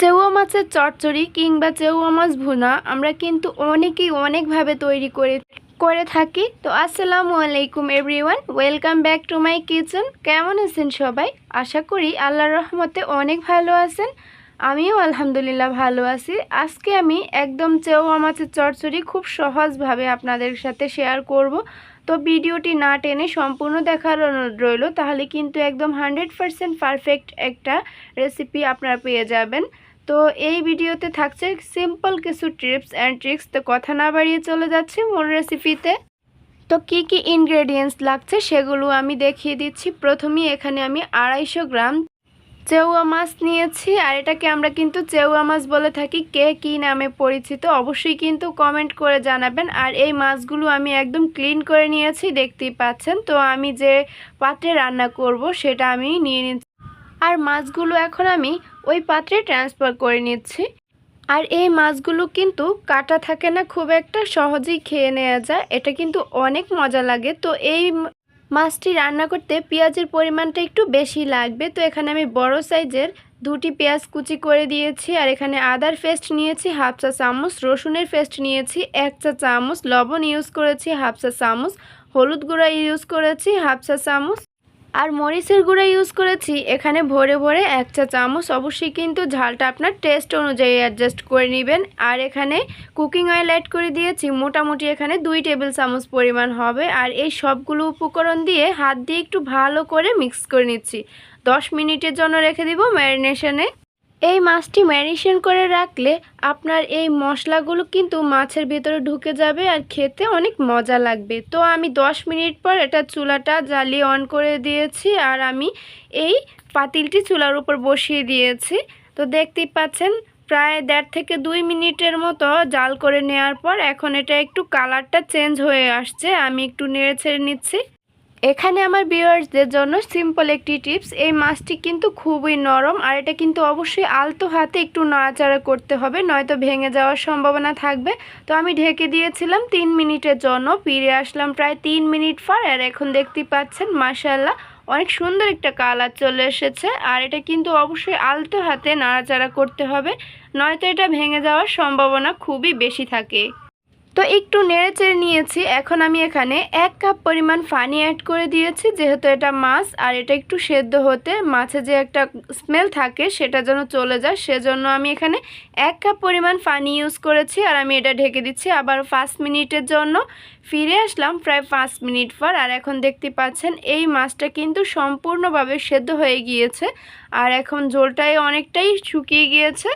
চেউয়া মাছের চচ্চড়ি কিংবা চেউয়া মাছ ভুনা আমরা কিন্তু অনেকেই অনেকভাবে তৈরি করে করে থাকি। তো আসসালামু আলাইকুম everyone welcome back to my kitchen কেমন আছেন সবাই? আশা করি আল্লাহর রহমতে অনেক ভালো আছেন। আমিও আলহামদুলিল্লাহ ভালো আছি। আজকে আমি একদম চেউয়া মাছের চচ্চড়ি খুব সহজভাবে আপনাদের সাথে শেয়ার করব। তো ভিডিওটি না টেনে সম্পূর্ণ দেখার রইল, তাহলে কিন্তু একদম হান্ড্রেড পারফেক্ট একটা রেসিপি আপনারা পেয়ে যাবেন। তো এই ভিডিওতে থাকছে সিম্পল কিছু টিপস অ্যান্ড ট্রিক্স তো কথা না বাড়িয়ে চলে যাচ্ছি মূল রেসিপিতে তো কি কি ইনগ্রেডিয়েন্টস লাগছে সেগুলো আমি দেখিয়ে দিচ্ছি। প্রথমেই এখানে আমি আড়াইশো গ্রাম চেউয়া মাছ নিয়েছি। আর এটাকে আমরা কিন্তু চেউয়া মাছ বলে থাকি। কে কী নামে পরিচিত অবশ্যই কিন্তু কমেন্ট করে জানাবেন। আর এই মাছগুলো আমি একদম ক্লিন করে নিয়েছি, দেখতেই পাচ্ছেন। তো আমি যে পাত্রে রান্না করব সেটা আমি নিয়ে নিচ্ছি। আর মাছগুলো এখন আমি ওই পাত্রে ট্রান্সফার করে নিচ্ছি। আর এই মাছগুলো কিন্তু কাটা থাকে না, খুব একটা সহজেই খেয়ে নেওয়া যায়। এটা কিন্তু অনেক মজা লাগে। তো এই মাছটি রান্না করতে পেঁয়াজের পরিমাণটা একটু বেশি লাগবে। তো এখানে আমি বড় সাইজের দুটি পেঁয়াজ কুচি করে দিয়েছি। আর এখানে আদার পেস্ট নিয়েছি, হাফ চা চামচ। রসুনের পেস্ট নিয়েছি, এক চা চামচ। লবণ ইউজ করেছি, হাফ চা চামচ। হলুদ গুঁড়া ইউজ করেছি, হাফ চা চামচ। আর মরিচের গুঁড়া ইউজ করেছি, এখানে ভরে ভরে এক চা চামচ। অবশ্যই কিন্তু ঝালটা আপনার টেস্ট অনুযায়ী অ্যাডজাস্ট করে নেবেন। আর এখানে কুকিং অয়েল অ্যাড করে দিয়েছি, মোটামুটি এখানে দুই টেবিল চামচ পরিমাণ হবে। আর এই সবগুলো উপকরণ দিয়ে হাত দিয়ে একটু ভালো করে মিক্স করে নিচ্ছি। দশ মিনিটের জন্য রেখে দিব ম্যারিনেশনে। এই মাছটি ম্যারিনেশন করে রাখলে আপনার এই মশলাগুলো কিন্তু মাছের ভিতরে ঢুকে যাবে আর খেতে অনেক মজা লাগবে। তো আমি 10 মিনিট পর এটা চুলাটা জ্বালিয়ে অন করে দিয়েছি আর আমি এই পাতিলটি চুলার উপর বসিয়ে দিয়েছি। তো দেখতেই পাচ্ছেন, প্রায় দেড় থেকে দুই মিনিটের মতো জাল করে নেওয়ার পর এখন এটা একটু কালারটা চেঞ্জ হয়ে আসছে। আমি একটু নেড়ে ছেড়ে নিচ্ছি। এখানে আমার ভিউয়ার্সদের জন্য সিম্পল একটি টিপস এই মাছটি কিন্তু খুবই নরম আর এটা কিন্তু অবশ্যই আলতো হাতে একটু নাড়াচাড়া করতে হবে, নয়তো ভেঙে যাওয়ার সম্ভাবনা থাকবে। তো আমি ঢেকে দিয়েছিলাম তিন মিনিটের জন্য, ফিরে আসলাম প্রায় তিন মিনিট পর আর এখন দেখতে পাচ্ছেন মাসাল্লাহ অনেক সুন্দর একটা কালার চলে এসেছে আর এটা কিন্তু অবশ্যই আলতো হাতে নাড়াচাড়া করতে হবে, নয়তো এটা ভেঙে যাওয়ার সম্ভাবনা খুবই বেশি থাকে। তো একটু নেড়ে চেড়ে নিয়েছি। এখন আমি এখানে এক কাপ পরিমাণ পানি অ্যাড করে দিয়েছি, যেহেতু এটা মাছ আর এটা একটু সেদ্ধ হতে মাছে যে একটা স্মেল থাকে সেটা যেন চলে যায়, সেজন্য আমি এখানে এক কাপ পরিমাণ পানি ইউজ করেছি আর আমি এটা ঢেকে দিচ্ছি আবার পাঁচ মিনিটের জন্য। ফিরে আসলাম প্রায় পাঁচ মিনিট পর আর এখন দেখতে পাচ্ছেন এই মাছটা কিন্তু সম্পূর্ণভাবে সেদ্ধ হয়ে গিয়েছে আর এখন ঝোলটাই অনেকটাই শুকিয়ে গিয়েছে।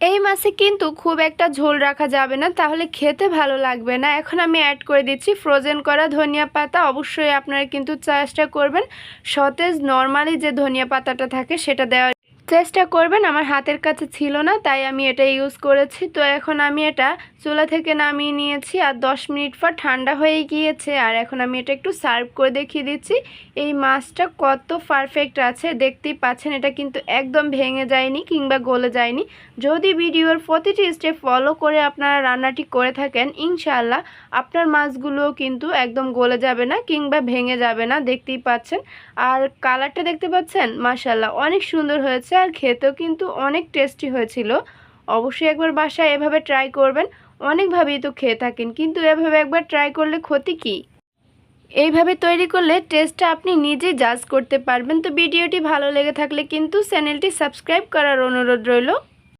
এই মাছে কিন্তু খুব একটা ঝোল রাখা যাবে না, তাহলে খেতে ভালো লাগবে না। এখন আমি অ্যাড করে দিচ্ছি ফ্রোজেন করা ধনিয়া পাতা। অবশ্যই আপনারা কিন্তু চেষ্টা করবেন সতেজ নর্মালি যে ধনিয়া পাতাটা থাকে সেটা দেওয়ার। চেষ্টা করবেন, আমার হাতের কাছে ছিল না, তাই আমি এটা ইউজ করেছি। তো এখন আমি এটা চুলা থেকে নামিয়ে নিয়েছি আর 10 মিনিট পর ঠান্ডা হয়ে গিয়েছে। আর এখন আমি এটা একটু সার্ভ করে দেখিয়ে দিচ্ছি। এই মাছটা কত পারফেক্ট আছে দেখতেই পাচ্ছেন। এটা কিন্তু একদম ভেঙে যায়নি কিংবা গলে যায়নি। যদি ভিডিওর প্রতিটি স্টেপ ফলো করে আপনারা রান্নাটি করে থাকেন, ইনশাআল্লাহ আপনার মাছগুলোও কিন্তু একদম গলে যাবে না কিংবা ভেঙে যাবে না, দেখতেই পাচ্ছেন। আর কালারটা দেখতে পাচ্ছেন? মাশাল্লাহ অনেক সুন্দর হয়েছে আর খেতেও কিন্তু অনেক টেস্টি হয়েছিল। অবশ্যই একবার বাসায় এভাবে ট্রাই করবেন। অনেকভাবেই তো খেয়ে থাকেন, কিন্তু এভাবে একবার ট্রাই করলে ক্ষতি কী? এইভাবে তৈরি করলে টেস্টটা আপনি নিজে জাজ করতে পারবেন। তো ভিডিওটি ভালো লেগে থাকলে কিন্তু চ্যানেলটি সাবস্ক্রাইব করার অনুরোধ রইল।